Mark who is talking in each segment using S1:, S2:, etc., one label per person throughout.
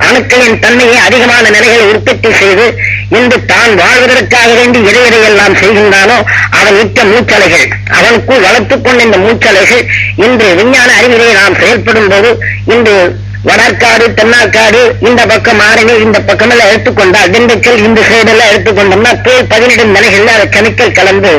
S1: அணுக்களின் தன்மையை அதிகமான நிலைகளை உற்பத்தி செய்து இன்று தான் வாழ்வதற்காக வேண்டி எதை எதையெல்லாம் செய்கின்றானோ அவன் இட்ட மூச்சலைகள் அவனுக்குள் வளர்த்துக் கொண்ட இந்த மூச்சலைகள் இன்று விஞ்ஞான அறிவிலே நாம் செயல்படும் போது இன்று வடற்காடு தென்னாக்காடு இந்த பக்கம் ஆரணி இந்த பக்கம் எல்லாம் எடுத்துக்கொண்டால் திண்டுக்கல் இந்த சைடு எல்லாம் எடுத்துக்கொண்டோம்னா பேர் பதினெட்டு நிலைகள்ல அது கெமிக்கல் கலந்து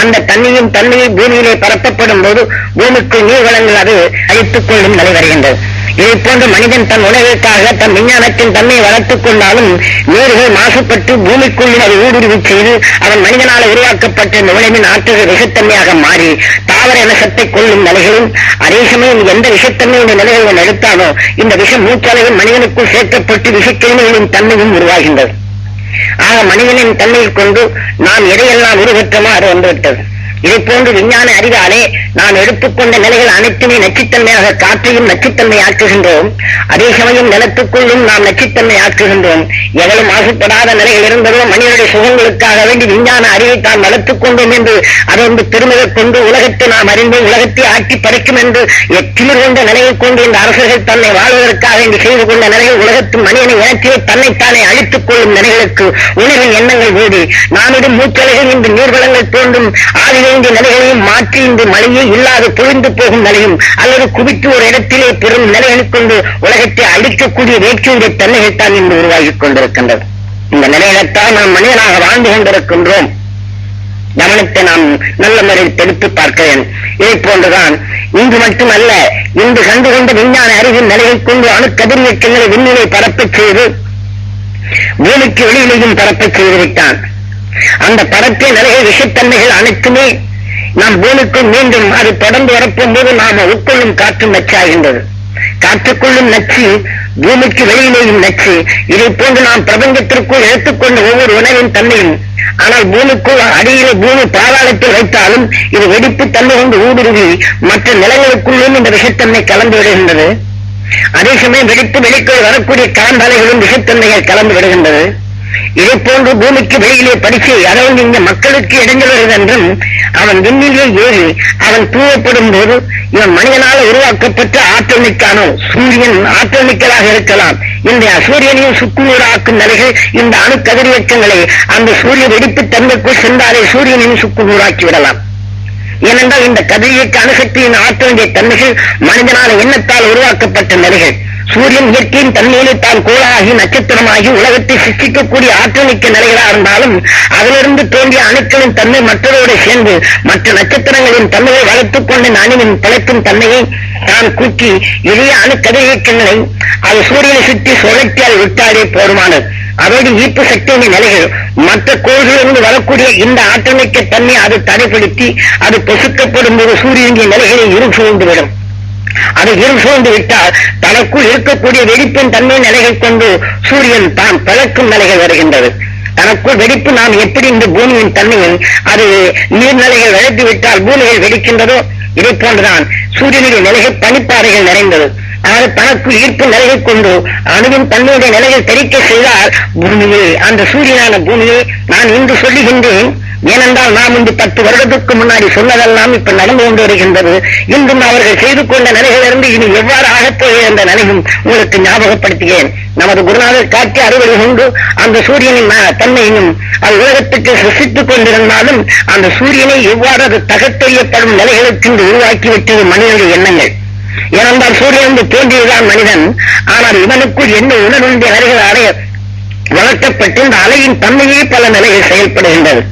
S1: அந்த தண்ணியும் தண்ணியும் பூமியிலே பரப்பப்படும் போது பூமிக்குள் நீர் வளங்கள் அது அழித்துக் கொள்ளும் நிலை வருகின்றது. இதுபோன்று மனிதன் தன் உணவிற்காக தன் விஞ்ஞானத்தின் தன்மை வளர்த்துக் கொண்டாலும் நீர்கள் மாசுபட்டு பூமிக்குள் அது ஊடுருவி செய்து அவன் மனிதனால் உருவாக்கப்பட்ட இந்த உலகின் ஆற்றல் விஷத்தன்மையாக மாறி தாவர விஷத்தை கொள்ளும் நிலைகளும் அதே சமயம் எந்த விஷத்தன்மை இந்த நிலைகளும் எடுத்தாலோ இந்த விஷம் மூச்சளவில் மனிதனுக்குள் சேர்க்கப்பட்டு விஷக்கிருமிகளின் தன்மையும் உருவாகின்றது. ஆக மனிதனின் தன்மையை கொண்டு நாம் எதையெல்லாம் உருவற்றமோ அது வந்துவிட்டது. இதை போன்று விஞ்ஞான அறிவாலே நாம் எடுத்துக்கொண்ட நிலைகள் அனைத்துமே நச்சுத்தன்மையாக காற்றையும் நச்சுத்தன்மை ஆக்குகின்றோம். அதே சமயம் நிலத்துக்குள்ளும் நாம் நச்சுத்தன்மை ஆக்குகின்றோம். எவ்வளவு மாசுபடாத நிலைகள் இருந்ததோ மனிதனுடைய சுகங்களுக்காக வேண்டி விஞ்ஞான அறிவை தான் வளர்த்துக் கொண்டோம் என்று அதை வந்து பெருமையை கொண்டு உலகத்தை நாம் அறிந்தோம் உலகத்தை ஆட்டி படைக்கும் என்று எத்திமிர் கொண்ட நிலையை கொண்டு இந்த அரசுகள் தன்னை வாழ்வதற்காக வேண்டி செய்து கொண்ட நிலையில் உலகத்து மனிதனை இனத்திலே தன்னைத்தானே அழித்துக் கொள்ளும் நிலைகளுக்கு உணவின் எண்ணங்கள் ஓடி. நாமிடும் மூச்சலைகள் இந்த நீர்வளங்கள் தோன்றும். ஆதிகள் வேண்டிய நிலைகளையும் மாற்றி இந்த மழையே இல்லாது பொழிந்து போகும் நிலையும் அல்லது குவித்து ஒரு இடத்திலே பெரும் நிலைகளைக் கொண்டு உலகத்தை அழிக்கக்கூடிய வேட்கையுடைய தன்மைகள் தான் இன்று உருவாகிக் கொண்டிருக்கின்றது. இந்த நிலையில்தான் நாம் மனிதனாக வாழ்ந்து கொண்டிருக்கின்றோம். கவனத்தை நாம் நல்ல முறையில் தெரிவித்து பார்க்கிறேன். இதை போன்றுதான் இன்று மட்டுமல்ல இன்று கண்டு கொண்ட விஞ்ஞான அறிவின் நிலையை கொண்டு அணுக்கதிரியக்கங்களை விண்ணிலை பரப்பச் செய்து பூமிக்கு வெளியிலையும் பரப்பச் செய்துவிட்டான். அந்த பரப்பிய நிறைய விஷத்தன்மைகள் அனைத்துமே நாம் பூமிக்கு மீண்டும் அது தொடர்ந்து வரப்போம் போது நாம உட்கொள்ளும் காற்று நச்சாகின்றது காற்றுக்குள்ளும் நச்சு பூமிக்கு வெளியிலேயும் நச்சு. இதை போன்று நாம் பிரபஞ்சத்திற்குள் எடுத்துக்கொண்ட ஒவ்வொரு உணவின் தன்மையும் ஆனால் பூமிக்குள் அடியில் பூமி பாதாளத்தில் வைத்தாலும் இது வெடிப்பு தன்மை கொண்டு ஊடுருவி மற்ற நிலங்களுக்குள்ளும் இந்த விஷத்தன்மை கலந்து விடுகின்றது. அதே சமயம் வெடிப்பு வெளிக்குள் வரக்கூடிய காந்தலைகளும் விஷத்தன்மைகள் கலந்து விடுகின்றது. இதை போன்று பூமிக்கு வெளியிலே படிச்சு அதாவது இந்த மக்களுக்கு இடைஞ்சல் என்றும் அவன் விண்ணிலே ஏறி அவன் தூவப்படும் போது இவன் மனிதனால் உருவாக்கப்பட்ட ஆற்றல் மிக்கானோ சூரியன் ஆற்றல் மிக்கதாக இருக்கலாம். இந்த சூரியனையும் சுக்குநூறாக்கும் நிலைகள் இந்த அணு கதிரியக்கங்களை அந்த சூரிய வெடிப்பு தன்மைக்குள் சென்றாலே சூரியனையும் சுக்குநூறாக்கி விடலாம். ஏனென்றால் இந்த கதிரியக்க அணுசக்தியின் ஆற்றலுடைய தன்மைகள் மனிதனால எண்ணத்தால் உருவாக்கப்பட்ட நிலைகள். சூரியன் இயற்கையின் தன்மையிலே தான் கோளாகி நட்சத்திரமாகி உலகத்தை சிருஷ்டிக்கக்கூடிய ஆற்றமிக்க நிலைகளாக இருந்தாலும் அதிலிருந்து தோன்றிய அணுக்களின் தன்மை மற்றவரோடு சேர்ந்து மற்ற நட்சத்திரங்களின் தன்மையை வளர்த்துக் கொண்ட இந்த பிழைக்கும் தன்மையை தான் கூட்டி எளிய அணு கதிரியக்கங்களை அது சூரியனை சுற்றி சுழற்றி அதை விட்டாலே போதுமானது. அதாவது ஈர்ப்பு சக்தியின் நிலைகள். மற்ற கோள்களிலிருந்து வரக்கூடிய இந்த ஆற்றமைக்க தன்மை அது தடைப்படுத்தி அது பொசுக்கப்படும் போது சூரியனுடைய நிலைகளை இருள் சூழ்ந்துவிடும். அது இருள் சூழ்ந்து விட்டால் தனக்குள் இருக்கக்கூடிய வெடிப்பின் தன்மை நிலைகள் கொண்டு சூரியன் தான் பிளக்கும் நிலைகள் வருகின்றது. தனக்குள் வெடிப்பு நாம் எப்படி இந்த பூமியின் தன்மையில் அது நீர்நிலைகள் விளைத்து விட்டால் பூமிகள் வெடிக்கின்றதோ? இதை போன்றுதான் சூரியனுடைய நிலைகள் பனிப்பாறைகள் நிறைந்தது. ஆனால் தனக்கு ஈர்ப்பு நிலையை கொண்டு அணுவின் தன்னுடைய நிலைகள் தெரிக்க செய்தால் பூமியே அந்த சூரியனான பூமியை நான் இன்று சொல்லுகின்றேன். ஏனென்றால் நாம் இன்று பத்து வருடத்துக்கு முன்னாடி சொன்னதெல்லாம் இப்ப நடந்து கொண்டு வருகின்றது. இன்றும் அவர்கள் செய்து கொண்ட நிலைகளிலிருந்து இனி எவ்வாறு ஆகப்போகிற என்ற நிலையும் உங்களுக்கு ஞாபகப்படுத்துகிறேன். நமது குருநாதர் காட்டி அறுவடை கொண்டு அந்த சூரியனின் ம- தன்மையினும் அது உலகத்துக்கு சிருஷ்டித்துக் கொண்டிருந்தாலும் அந்த சூரியனை எவ்வாறு அது தகத்தெறியப்படும் நிலைகளுக்கு உருவாக்கி விட்டது மனிதனுடைய எண்ணங்கள். ஏனென்றால் சூரியன் தோன்றியதுதான் மனிதன். ஆனால் இவனுக்குள் என்ன உணர்வுடைய நிலைகள் அடைய வளர்க்கப்பட்டு இந்த அலையின் தன்மையே பல நிலையில் செயல்படுகின்றது.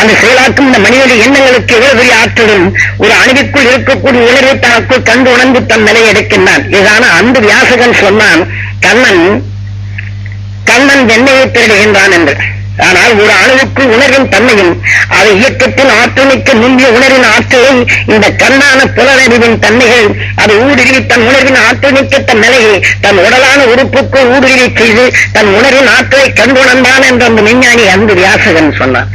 S1: அந்த செயலாக்கும் இந்த மனிதனுடைய எண்ணங்களுக்கு எவ்வளவு பெரிய ஆற்றலும் ஒரு அணுவிற்குள் இருக்கக்கூடிய உணர்வை தனக்குள் கண்டு உணர்ந்து தன் நிலையை எடுக்கின்றான். இதான அந்த வியாசகன் சொன்னான் கண்ணன் கண்ணன் வெண்ணையை திருடுகின்றான் என்று. ஆனால் ஒரு அணுவுக்கு உணர்வின் தன்மையும் அதை இயக்கத்தின் ஆற்றலுக்கு முந்திய உணர்வின் ஆற்றலை இந்த கண்ணான புலனறிவின் தன்மைகள் அது ஊடுருவி தன் உணர்வின் ஆற்றமிக்க தன் நிலையை தன் உடலான உறுப்புக்கு ஊடுருவி செய்து தன் உணர்வின் ஆற்றலை கண்டுணர்ந்தான் என்று அந்த விஞ்ஞானி அன்பு வியாசகன் சொன்னான்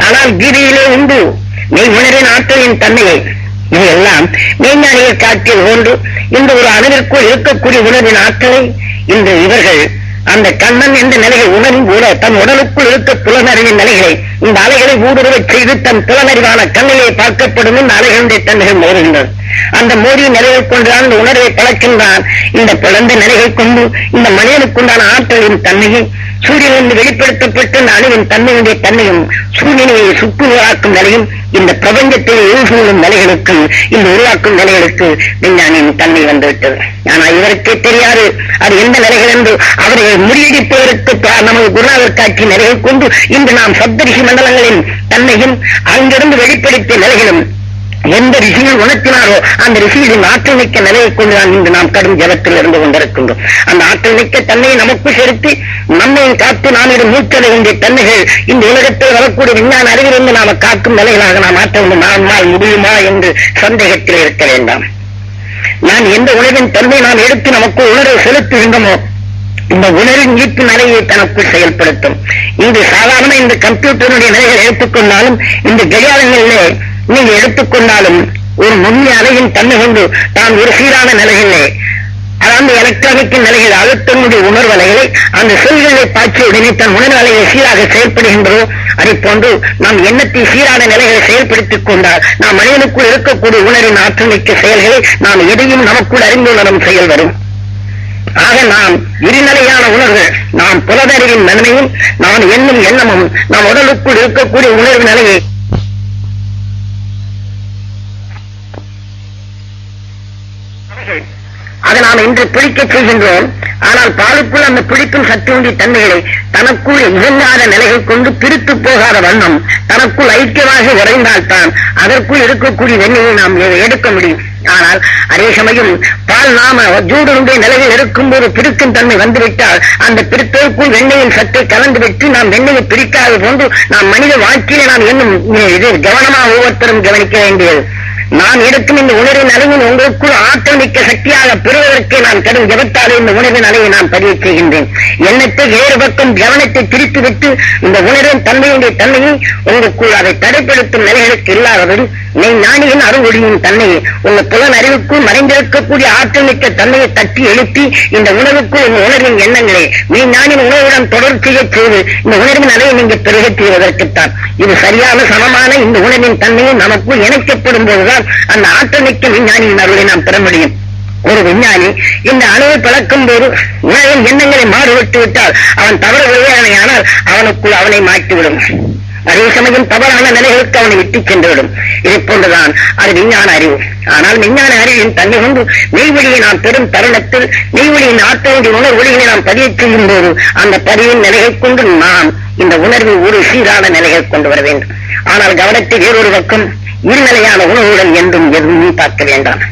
S1: ஆனால் கீதையிலே உண்டு நீ உணரின் ஆற்றலின் தன்மையை. இவையெல்லாம் மெய்ஞானிகள் காட்டியது ஒன்று இந்த ஒரு அணுவிற்குள் இருக்கக்கூடிய உணர்வின் ஆற்றலை இன்று இவர்கள் அந்த கண்ணன் என்ற நிலையை உணரும் கூட தன் உடலுக்குள் இருக்க புலனறிவின் நிலைகளை இந்த அலைகளை ஊடுருவச் செய்து தன் புலனறிவான கண்ணிலே பார்க்கப்படும் இந்த அலைகளுடைய தன்மைகள் மோதுகின்றது அந்த மோதிய நிலைகள் கொண்டுதான் இந்த உணர்வை பழக்கின்றான் இந்த பிளந்த நிலைகள் கொண்டு இந்த மனிதனுக்குண்டான ஆற்றலின் தன்மையை சூரியனிலிருந்து வெளிப்படுத்தப்பட்டு இந்த அணுவின் தன்மையுடைய தன்மையும் சூரியனையை சுற்றுலாக்கும் நிலையும் இந்த பிரபஞ்சத்தை ஊசூழும் நிலைகளுக்கு இந்த உருவாக்கும் நிலைகளுக்கு விஞ்ஞானியின் தன்மை வந்துவிட்டது. ஆனால் இவருக்கே தெரியாது. அது எந்த நிலைகள் என்று அவரை முறியடிப்பதற்கு நமது குருநாதர் காட்சி நிலையை கொண்டு இன்று நாம் சப்தரிஷி மண்டலங்களின் தன்மையும் அங்கிருந்து வெளிப்படுத்திய நிலைகளும் எந்த ரிஷியில் உணர்த்தினாரோ அந்த ரிஷிகளின் ஆற்றல் மிக்க நிலையை கொண்டுதான் இன்று நாம் கடும் ஜலத்தில் இருந்து கொண்டிருக்கின்றோம். அந்த ஆற்றல் மிக்க தன்மையை நமக்கு செலுத்தி நம்மையும் காத்து நாம் இடம் மூச்சட வேண்டிய தன்மைகள் இந்த உலகத்தில் வரக்கூடிய விஞ்ஞான அறிவிலிருந்து நாம காக்கும் நிலைகளாக நாம் ஆற்ற வேண்டும். நம்மால் முடியுமா என்று சந்தேகத்தில் இருக்க வேண்டாம். நான் எந்த உணவின் தன்மை நாம் எடுத்து நமக்கு உணர்வு செலுத்துகின்றோமோ இந்த உணர்வின் ஈர்ப்பு நிலையை தனக்குள் செயல்படுத்தும். இது சாதாரண இந்த கம்ப்யூட்டருடைய நிலைகள் எடுத்துக்கொண்டாலும் இந்த கடிகாரங்களிலே நீங்க எடுத்துக்கொண்டாலும் ஒரு நுண்ணிய அலையின் தன்மை கொண்டு தான் ஒரு சீரான நிலைகளே அதாவது எலக்ட்ரானிக் நிலைகள் அழுத்தனுடைய உணர்வு அலைகளை அந்த செல்களை பாய்ச்சிய உடனே தன் உணர்வு சீராக செயல்படுகின்றதோ அதை போன்று நாம் எண்ணத்தை சீரான நிலைகளை செயல்படுத்திக் கொண்டால் நாம் மனிதனுக்குள் இருக்கக்கூடிய உணரின் ஆற்றல் மிக்க செயல்களை நாம் எதையும் நமக்குள் அறிந்துள்ளதும் செயல் வரும். ஆக நாம் இருநிலையான உணர்வு நாம் புலதறிவின் நன்மையும் நாம் என்னும் எண்ணமும் நம் உடலுக்குள் இருக்கக்கூடிய உணர்வு நிலையை அதை நாம் இன்று பிடிக்கச் செய்கின்றோம் ஆனால் பாலுக்குள் அந்த பிடிக்கும் சக்தியுடைய தன்மைகளை தனக்குள் இயங்காத நிலையை கொண்டு பிரித்து போகாத வண்ணம் தனக்குள் ஐக்கியமாக உறைந்தால்தான் அதற்குள் இருக்கக்கூடிய வெண்ணையை நாம் எடுக்க முடியும். ஆனால் அதே சமயம் பால் நாம ஜூடனுடைய நிலையில் இருக்கும்போது பிரிக்கும் தன்மை வந்துவிட்டால் அந்த பிரித்தலுக்குள் வெண்ணையின் சத்தை கலந்து விட்டு நாம் வெண்ணையை பிரிக்காத போன்று நாம் மனித வாழ்க்கையில நாம் இன்னும் இது கவனமாக ஒவ்வொருத்தரும் கவனிக்க வேண்டியது. நான் எடுக்கும் இந்த உணர்வின் அலையின் உங்களுக்குள் ஆக்கிரமிக்க சக்தியாக பெறுவதற்கு நான் கடும் ஜபத்தாலே இந்த உணர்வின் அலையை நான் பதிவு செய்கின்றேன். எண்ணத்தை வேறு பக்கம் கவனத்தை திருப்பிவிட்டு இந்த உணர்வின் தன்மையுடைய தன்மையை உங்களுக்குள் அதை தடைப்படுத்தும் நிலைகளுக்கு இல்லாதபடி நீ ஞானியின் அருள்வொழியின் தன்மையை உங்க புலன் அறிவுக்குள் மறைந்திருக்கக்கூடிய ஆற்றமிக்க தன்மையை தட்டி எழுப்பி இந்த உணர்வுக்குள் இந்த உணர்வின் எண்ணங்களை நீ ஞானின் உணர்வுடன் தொடர்ச்சியை செய்து இந்த உணர்வின் அலையை நீங்க பெருகச் செய்வதற்குத்தான் இது சரியான சமமான இந்த உணர்வின் தன்மையை நமக்குள் இணைக்கப்படும் போதுதான் அந்த ஆற்றமிக்க விஞ்ஞானியின் அருளை நாம் பெற முடியும். ஒரு விஞ்ஞானி இந்த அணுவை பழக்கும் போது உலகின் எண்ணங்களை மாறுபட்டு விட்டால் அவன் தவறு விளையாடையானால் அவனுக்குள் அவனை மாற்றிவிடும். அதே சமயம் தவறான நிலைகளுக்கு அவனை விட்டு சென்றுவிடும். இதை போன்றுதான் அது விஞ்ஞான அறிவு. ஆனால் விஞ்ஞான அறிவின் தன்மை கொண்டு மெய்வழியை நாம் பெறும் தருணத்தில் நெய்வழியின் ஆற்றலுடைய உணர்வு நாம் பதிவு செய்யும் போது அந்த பதிவின் நிலையை கொண்டு நாம் இந்த உணர்வில் ஒரு சீரான நிலையை கொண்டு வர வேண்டும். ஆனால் கவனத்தை வேறொரு பக்கம் இருநிலையான உணர்வுடன் என்றும் எதுவும் பார்க்க வேண்டாம்.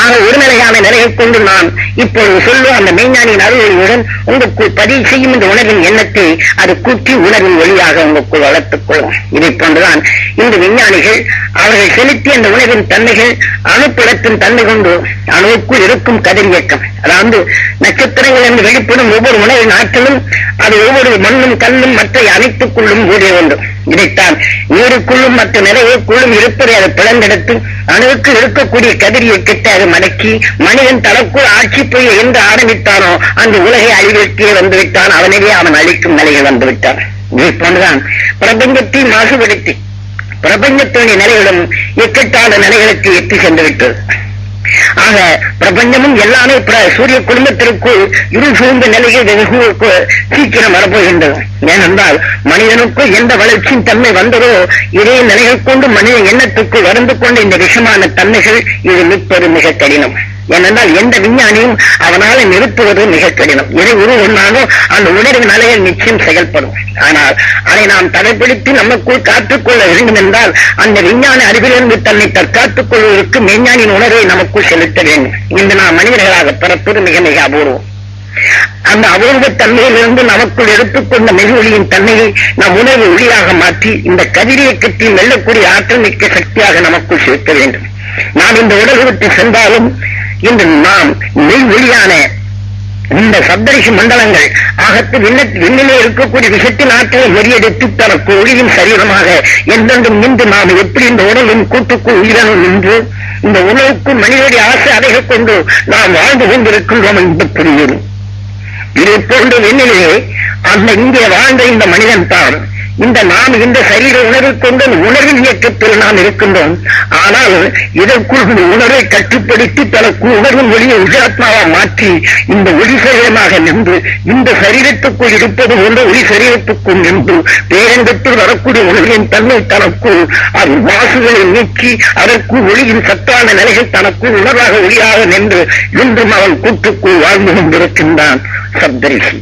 S1: ஆக ஒருநிலையான நிலையை கொண்டு நாம் இப்பொழுது சொல்லும் அந்த மெய்ஞானியின் அருள்வொழியுடன் உங்களுக்குள் பதிவு செய்யும் இந்த உணர்வின் எண்ணத்தை அது கூட்டி உணர்வின் ஒளியாக உங்களுக்குள் வளர்த்துக் கொள்ளும். இதை போன்றுதான் இந்த விஞ்ஞானிகள் அவர்கள் செலுத்திய அந்த உணர்வின் தன்மைகள் அணுப்புலத்தின் தன்மை கொண்டு அணுவுக்குள் இருக்கும் கதிர் இயக்கம். அதாவது நட்சத்திரங்கள் என்று வெளிப்படும் ஒவ்வொரு உணவின் ஆற்றலும் அது ஒவ்வொரு மண்ணும் கல்லும் மற்ற அனைத்துக்குள்ளும் ஓடிய உண்டு. இதைத்தான் நீருக்குள்ளும் மற்ற நிறைவுக்குள்ளும் இருப்பதை அதை பிளந்தெடுத்து அணுவுக்கு இருக்கக்கூடிய கதிர் இயக்கம் அது மடக்கி மனிதன் தனக்குள் ஆட்சி புரிய என்று ஆரம்பித்தானோ அந்த உலகை அழிவிற்கே வந்துவிட்டான். அவனவே அவன் அழிக்கும் நிலையில் வந்துவிட்டான். இதை போன்றுதான் பிரபஞ்சத்தை மாசுபடுத்தி பிரபஞ்சத்தினுடைய நிலைகளும் இக்கட்டான நிலைகளுக்கு எட்டி சென்று விட்டது ஆக பிரபஞ்சமும் எல்லாமே பிர- சூரிய குடும்பத்திற்குள் இருள் சூழ்ந்த நிலையில் வெகு சீக்கிரம் வரப்போகின்றது. ஏனென்றால் மனிதனுக்குள் எந்த வளர்ச்சியின் தன்மை வந்ததோ இதே நிலையை கொண்டு மனித எண்ணத்துக்குள் வருந்து கொண்ட இந்த விஷமான தன்மைகள் இது மிப்பது மிக கடினம். ஏனென்றால் எந்த விஞ்ஞானியும் அவனால நிறுத்துவது மிக கடினம். எதை உரு ஒன்றாலும் அந்த உணர்வு நிச்சயம் செயல்படும். ஆனால் அதை நாம் தடைப்படுத்தி நமக்குள் காத்துக்கொள்ள வேண்டும் என்றால் அந்த விஞ்ஞான அறிவிலிருந்து தன்னை தற்காத்துக் கொள்வதற்கு மெஞ்ஞானின் உணர்வை நமக்குள் செலுத்த வேண்டும். இன்று நாம் மனிதர்களாக பிறப்பது மிக மிக அபூர்வம். அந்த அபூர்வ தன்மையிலிருந்து நமக்குள் எடுத்துக்கொண்ட மெகுவொளியின் தன்மையை நம் உணர்வு ஒளியாக மாற்றி இந்த கதிரியக்கத்தில் வெல்லக்கூடிய ஆற்றல் மிக்க சக்தியாக நமக்குள் சேர்க்க வேண்டும். நாம் இந்த உடல் விட்டு சென்றாலும் இன்று நாம் நெய்வெளியான இந்த சப்தரிஷி மண்டலங்கள் ஆகத்து விண்ணிலே இருக்கக்கூடிய விஷத்தின் ஆற்றலை வெறியெடுத்து தனக்கு ஒளியின் சரீரமாக என்றென்றும் நின்று நாம் எப்படி இந்த உடலின் கூட்டுக்குள் உயிரணும் நின்று இந்த உணவுக்கு மனிதனுடைய ஆசை அடைகக் கொண்டு நாம் வாழ்ந்து கொண்டிருக்கின்றோம் என்று புரியும் இதை போன்ற விண்ணிலே அந்த இங்கே வாழ்ந்த இந்த மனிதன் தான் இந்த நாம் இந்த சரீர உணர்வு கொண்டு உணர்வின் இயக்கத்தில் நாம் இருக்கின்றோம். ஆனால் இதற்குள் இந்த உணர்வை கட்டுப்படுத்தி தனக்கு உணர்வின் ஒளியை உஜாத்மாவா மாற்றி இந்த ஒளி சரீரமாக நின்று இந்த சரீரத்துக்குள் இருப்பது போன்ற ஒளி சரீரத்துக்குள் நின்று பேரங்கத்தில் வரக்கூடிய உணர்வின் தன்மை தனக்குள் அது வாசுகளை நீக்கி அதற்கு ஒளியின் சத்தான நிலைகள் தனக்குள் உணர்வாக ஒளியாக நின்று இன்றும் அவன் கூட்டுக்குள் வாழ்ந்து கொண்டிருக்கின்றான். சப்தரிசி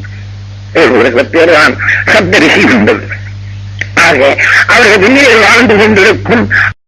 S1: ஒரு பேர்தான் சப்தரிசி என்பது. ஆக அவர்கள் விண்ணில் வாழ்ந்து கொண்டிருக்கும்